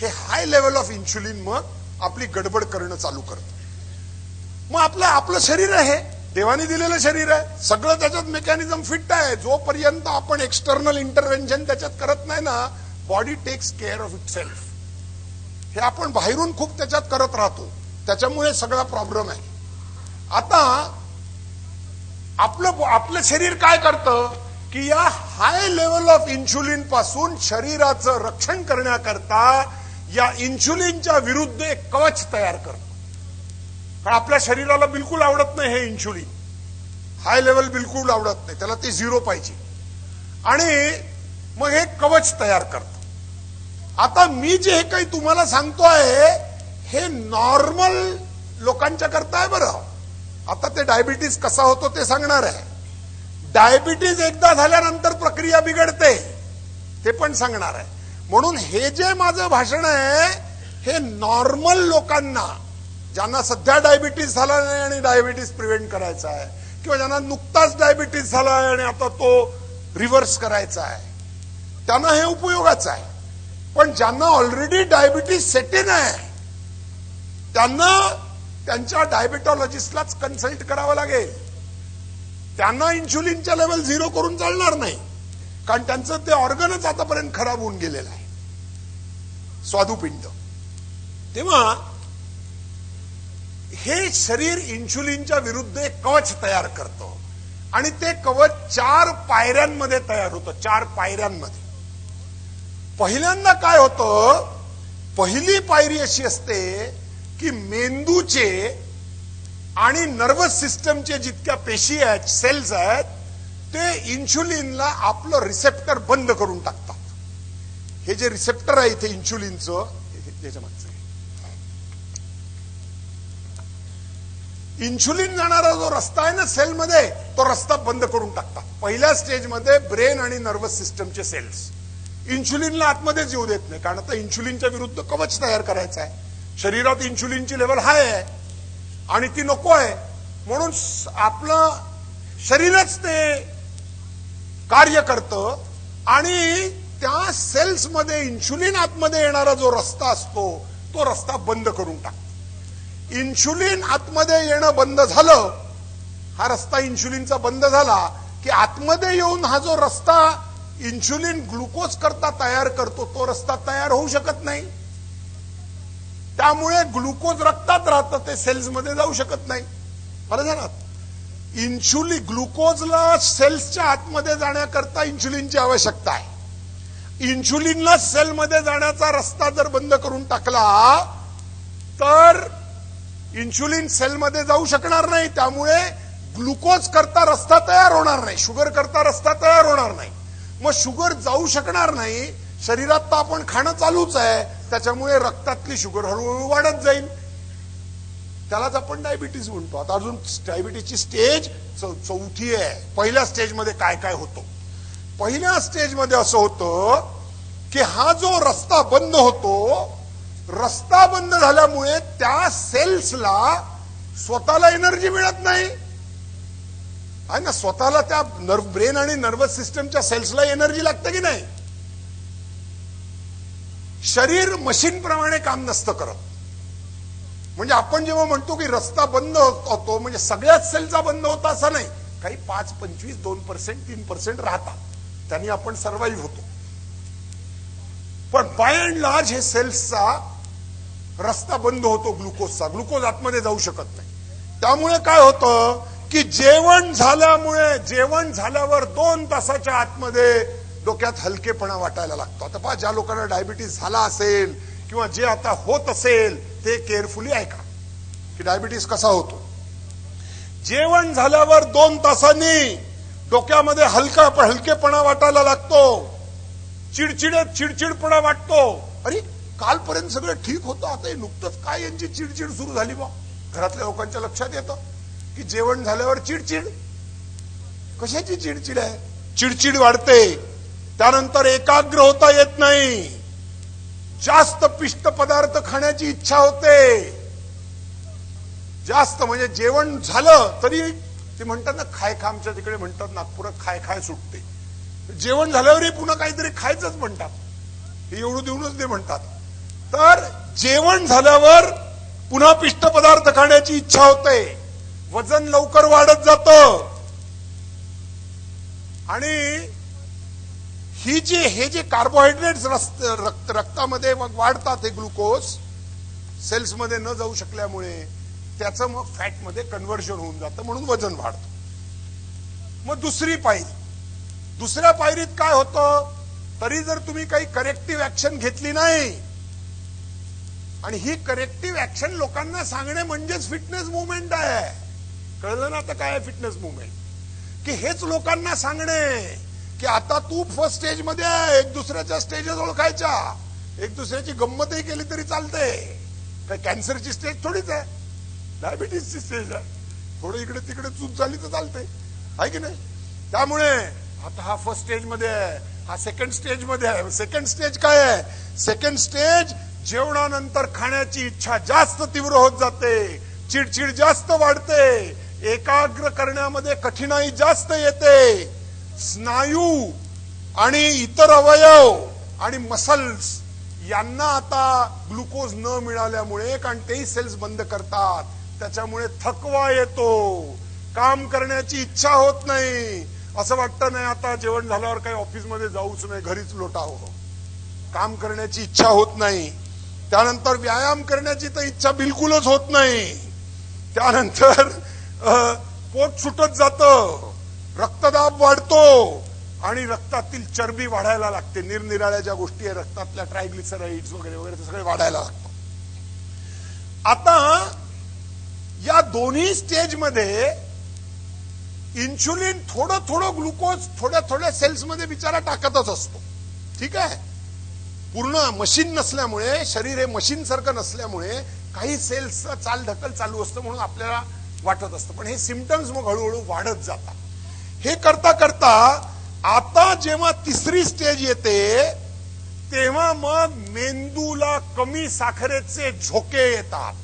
हे high level of insulin मग आपली गडबड करणं चालू करत. मग आपलं आपलं शरीर आहे देवाने दिलेलं शरीर आहे. सगळं त्याच्यात मेकॅनिझम फिट आहे. जोपर्यंत आपण एक्सटर्नल इंटरव्हेन्शन त्याच्यात करत नाही ना body takes care of itself हे आपण बाहेरून खूप त्याच्यात करत राहतो. त्याच्यामुळे सगळा प्रॉब्लेम आहे. आता आपलं आपलं शरीर काय करतं? की या हाय लेवल ऑफ इन्शुलिनपासून शरीराचं रक्षण करण्याकरता या इन्शुलिनच्या विरुद्ध एक कवच तयार करतं. कारण आपल्या शरीराला बिलकुल आवडत नाही हे इन्शुलिन हाय लेवल बिलकुल आवडत नाही. त्याला ते झिरो पाहिजे. आणि मग हे कवच तयार करतं. आता मी जे हे काही तुम्हाला सांगतो आहे हे नॉर्मल लोकांच्या करता आहे बरं. आता ते डायबिटीज कसा होतो ते सांगणार आहे. डायबिटीज एकदा झाल्यानंतर प्रक्रिया बिघडते. ते पण सांगणार आहे. म्हणून हे जे माझं भाषण आहे हे नॉर्मल लोकांना ज्यांना सध्या डायबिटीज झाला नाही आणि डायबिटीज प्रिव्हेंट करायचा आहे किंवा ज्यांना नुकताच डायबिटीज झाला आहे आणि आता तो रिव्हर्स करायचा आहे त्यांना हे उपयोगाचं आहे. पण ज्यांना ऑलरेडी डायबिटीज सेटिन आहे त्यांना त्यांच्या डायबिटॉलॉजिस्टलाच कन्सल्ट करावं लागेल. त्यांना इन्शुलिनच्या लेवल झिरो करून चालणार नाही कारण त्यांचं ते ऑर्गनच आतापर्यंत खराब होऊन गेलेलं आहे. स्वादुपिंड. तेव्हा हे शरीर इन्शुलिनच्या विरुद्ध एक कवच तयार करतं. आणि ते कवच चार पायऱ्यांमध्ये तयार होतं चार पायऱ्यांमध्ये. पहिल्यांदा काय होतं पहिली पायरी अशी असते की मेंदूचे आणि नर्वस सिस्टमचे जितक्या पेशी आहेत सेल्स आहेत ते इन्शुलिनला आपलं रिसेप्टर बंद करून टाकतात. हे जे रिसेप्टर आहे इथे इन्शुलिनचं याच्या मागचं. इन्शुलिन जाणारा जो रस्ता आहे ना सेलमध्ये तो रस्ता बंद करून टाकतात. पहिल्या स्टेजमध्ये ब्रेन आणि नर्वस सिस्टमचे सेल्स. इन्शुलिनला आतमध्येच येऊ देत नाही कारण आता इन्शुलिनच्या विरुद्ध कवच तयार करायचं आहे. शरीरात इन्शुलिनची लेवल हाय आहे आणि ती नको आहे. म्हणून आपलं शरीरच ते कार्य करतं आणि त्या सेल्समध्ये इन्शुलिन आतमध्ये येणारा जो रस्ता असतो तो रस्ता बंद करून टाकतो इन्शुलिन आतमध्ये येणं बंद झालं हा रस्ता इन्शुलिनचा बंद झाला की आतमध्ये येऊन हा जो रस्ता इन्शुलिन ग्लुकोज करता तयार करतो तो रस्ता तयार होऊ शकत नाही. त्यामुळे ग्लुकोज रक्तात राहतं ते सेल्समध्ये जाऊ शकत नाही. बरं झालं? इन्शुलिन ग्लुकोजला सेल्सच्या आतमध्ये जाण्याकरता इन्शुलिनची आवश्यकता आहे. इन्शुलिनला सेलमध्ये जाण्याचा रस्ता जर बंद करून टाकला तर इन्शुलिन सेलमध्ये जाऊ शकणार नाही. त्यामुळे ग्लुकोज करता रस्ता तयार होणार नाही. शुगर करता रस्ता तयार होणार नाही. मग शुगर जाऊ शकणार नाही. शरीरात तर आपण खाणं चालूच आहे. त्याच्यामुळे रक्तातली शुगर हळूहळू वाढत जाईल. त्यालाच आपण डायबिटीज म्हणतो. आता अजून डायबिटीजची स्टेज चौथी आहे. पहिल्या स्टेजमध्ये काय काय होतं? पहिल्या स्टेजमध्ये असं होतं की हा जो रस्ता बंद होतो रस्ता बंद झाल्यामुळे त्या सेल्सला स्वतःला एनर्जी मिळत नाही. आहे ना स्वतःला त्या नर्व ब्रेन आणि नर्वस सिस्टमच्या सेल्सला एनर्जी लागते की नाही? शरीर मशीन प्रमाणे काम नसतं करत. म्हणजे आपण जेव्हा म्हणतो की रस्ता बंद होतो म्हणजे सगळ्याच सेलचा बंद होता असं नाही. काही पाच पंचवीस दोन पर्सेंट तीन पर्सेंट राहतात. त्यांनी आपण सर्वाईव्ह होतो. पण बाय अँड लार्ज हे सेल्सचा रस्ता बंद होतो ग्लुकोजचा ग्लुकोज आतमध्ये जाऊ शकत नाही. त्यामुळे काय होतं की जेवण झाल्यामुळे जेवण झाल्यावर दोन तासाच्या आतमध्ये डोक्यात हलकेपणा वाटायला लागतो. आता पहा ज्या लोकांना डायबिटीस झाला असेल किंवा जे आता होत असेल ते केअरफुली ऐका की डायबिटीस कसा होतो. जेवण झाल्यावर दोन तासांनी डोक्यामध्ये हलका हलकेपणा वाटायला लागतो. चिडचिड चिडचिडपणा वाटतो. अरे कालपर्यंत सगळं ठीक होतं आता हे नुकतंच काय यांची चिडचिड सुरू झाली बा? घरातल्या लोकांच्या लक्षात येतं की जेवण झाल्यावर चिडचिड? कशाची चिडचिड आहे? चिडचिड वाढते. त्यानंतर एकाग्र होता येत नाही. जास्त पिष्ट पदार्थ खाण्याची इच्छा होते. जास्त म्हणजे जेवण झालं तरी ते म्हणतात ना खाय खा आमच्या तिकडे म्हणतात नागपुरात खाय खाय सुटते. जेवण झाल्यावरही पुन्हा काहीतरी खायचंच म्हणतात. हे एवढं देऊनच ते म्हणतात. तर जेवण झाल्यावर पुन्हा पिष्ट पदार्थ खाण्याची इच्छा होते. वजन लवकर वाढत जात. आणि ही जी हे जे कार्बोहायड्रेट्स रक्त रक्तामध्ये मग वाढतात हे ग्लुकोज सेल्समध्ये न जाऊ शकल्यामुळे त्याचं मग फॅटमध्ये कन्व्हर्जन होऊन जातं म्हणून वजन वाढतं. मग दुसरी पायरी. दुसऱ्या पायरीत काय होतं? तरी जर तुम्ही काही करेक्टिव्ह ऍक्शन घेतली नाही आणि ही करेक्टिव्ह ऍक्शन लोकांना सांगणे म्हणजेच फिटनेस मुवमेंट आहे. कळलं ना आता काय आहे फिटनेस मुवमेंट की हेच लोकांना सांगणे की आता तू फर्स्ट स्टेजमध्ये आहे एक दुसऱ्याच्या स्टेजेस ओळखायच्या. एक दुसऱ्याची गंमतही केली तरी चालते. काय कॅन्सरची स्टेज थोडीच आहे. डायबिटीसची स्टेज आहे. थोडं इकडे तिकडे चूक झाली तर चालते आहे की नाही? त्यामुळे आता हा फर्स्ट स्टेजमध्ये आहे. हा सेकंड स्टेजमध्ये आहे. सेकंड स्टेज काय आहे? सेकंड स्टेज जेवणानंतर खाण्याची इच्छा जास्त तीव्र होत जाते. चिडचिड जास्त वाढते. एकाग्र करण्यामध्ये कठीणाई जास्त येते. स्नायू आणि इतर अवयव आणि मसल्स यांना आता ग्लुकोज न मिळाल्यामुळे कारण तेही सेल्स बंद करतात. त्याच्यामुळे थकवा येतो. काम करण्याची इच्छा होत नाही. असं वाटतं नाही आता जेवण झाल्यावर काही ऑफिसमध्ये जाऊच नाही घरीच लोटावं काम करण्याची इच्छा होत नाही. त्यानंतर व्यायाम करण्याची तर इच्छा बिलकुलच होत नाही. त्यानंतर पोट सुटत जातं. रक्तदाब वाढतो आणि रक्तातील चरबी वाढायला लागते. निरनिराळ्या ज्या गोष्टी आहे रक्तातल्या ट्रायग्लिसराईड्स वगैरे वगैरे सगळे वाढायला लागतं आता दोन्ही स्टेजमध्ये इन्शुलिन थोडं थोडं ग्लुकोज थोड्या थोड्या सेल्समध्ये बिचारा टाकतच असतो. ठीक आहे? पूर्ण मशीन नसल्यामुळे शरीर हे मशीन सारखं नसल्यामुळे काही सेल्स चाल ढकल चालू असतं म्हणून आपल्याला वाटत असतं. पण हे सिमटम्स मग हळूहळू वाढत जातात. हे करता करता आता जेव्हा तिसरी स्टेज येते तेव्हा मग मेंदूला कमी साखरेचे झोके येतात.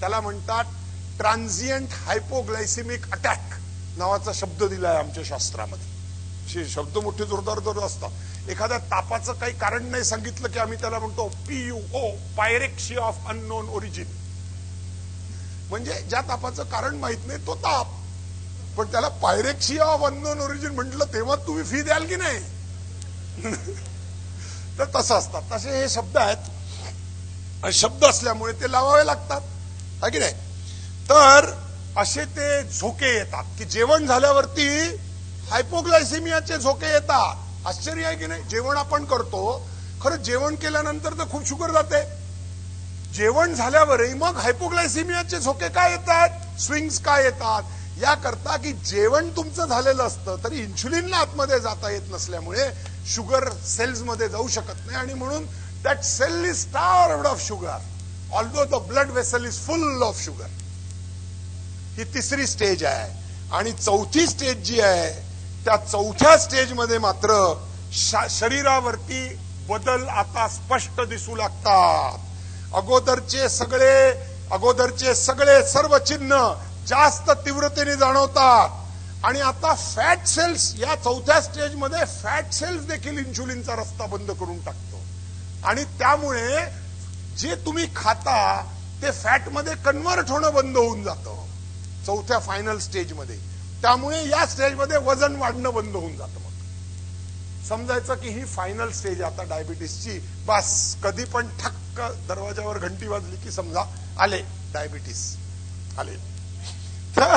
त्याला म्हणतात ट्रान्झियंट हायपोग्लायसेमिक अटॅक नावाचा शब्द दिला आहे आमच्या शास्त्रामध्ये. शब्द मोठे जोरदार जोर असतात. एखाद्या तापाचं काही कारण नाही सांगितलं की आम्ही त्याला म्हणतो P U O pyrexia of unknown origin. म्हणजे ज्या तापाचं कारण माहीत नाही तो ताप. पण त्याला पायरेक्शी ऑफ अननोन ओरिजिन म्हटलं तेव्हा तुम्ही फी द्याल की नाही? तर तसं असतात. तसे हे शब्द आहेत. शब्द असल्यामुळे ते लावावे लागतात. है की नाही? तर असे ते झोके येतात की जेवण झाल्यावरती हायपोग्लायसेमियाचे झोके येतात. आश्चर्य आहे की नाही? जेवण आपण करतो खरं जेवण केल्यानंतर तर खूप शुगर जाते. जेवण झाल्यावरही मग हायपोग्लायसेमियाचे झोके काय येतात? स्विंग्स काय येतात? याकरता की जेवण तुमचं झालेलं असतं तरी इन्शुलिनला आतमध्ये जाता येत नसल्यामुळे शुगर सेल्समध्ये जाऊ शकत नाही आणि म्हणून that cell is starved of sugar although the blood vessel is full of sugar. ही तिसरी स्टेज आहे. आणि चौथी स्टेज जी आहे त्या चौथ्या स्टेजमध्ये मात्र शरीरावरती बदल आता स्पष्ट दिसू लागतात. अगोदरचे सगळे अगोदरचे सगळे सर्व चिन्ह जास्त तीव्रतेने जाणवतात. आणि आता फॅट सेल्स या चौथ्या स्टेजमध्ये फॅट सेल्स देखील इन्शुलिनचा रस्ता बंद करून टाकतो. आणि त्यामुळे जे तुम्ही खाता ते फॅटमध्ये कन्व्हर्ट होणं बंद होऊन जातं. चौथ्या फायनल स्टेजमध्ये त्यामुळे या स्टेजमध्ये वजन वाढणं बंद होऊन जातं मग. समजायचं की ही फायनल स्टेज आता डायबिटीसची बस. कधी पण ठक्क दरवाजावर घंटी वाजली की समजा आले डायबिटीस आले. तर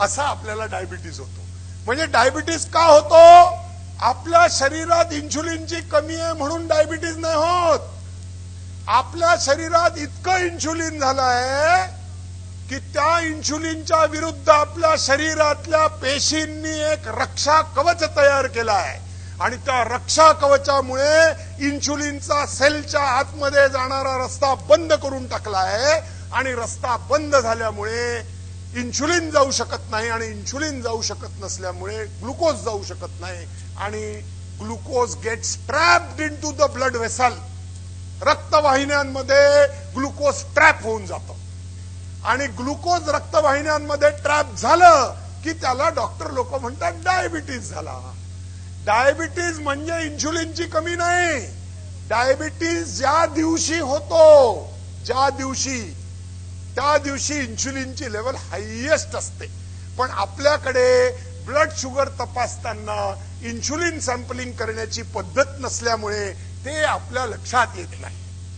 असा आपल्याला डायबिटीस होतो. म्हणजे डायबिटीस का होतो? आपल्या शरीरात इन्शुलिनची कमी आहे म्हणून डायबिटीस नाही होत. आपल्या शरीरात इतकं इन्शुलिन झालंय की त्या इन्शुलिनच्या विरुद्ध आपल्या शरीरातल्या पेशींनी एक रक्षा कवच तयार केला आहे आणि त्या रक्षा कवचामुळे इन्शुलिनचा सेलच्या आतमध्ये जाणारा रस्ता बंद करून टाकलाय. आणि रस्ता बंद झाल्यामुळे इन्शुलिन जाऊ शकत नाही आणि इन्शुलिन जाऊ शकत नसल्यामुळे ग्लुकोज जाऊ शकत नाही. आणि glucose gets trapped into the blood vessel रक्तवाहिन्यांमध्ये glucose trap होऊन जातं. आणि ग्लुकोज रक्तवाहिन्यांमध्ये ट्रॅप झालं की त्याला डॉक्टर लोक म्हणतात डायबिटीज झाला. डायबिटीज म्हणजे इन्शुलिनची कमी नाही. डायबिटीज ज्या दिवशी होतो ज्या दिवशी त्या दिवशी इन्शुलिनची लेवल हायएस्ट असते. पण आपल्याकडे ब्लड शुगर तपासताना इन्शुलिन सॅम्पलिंग करण्याची पद्धत नसल्यामुळे ते आपल्या लक्षात येत नाही.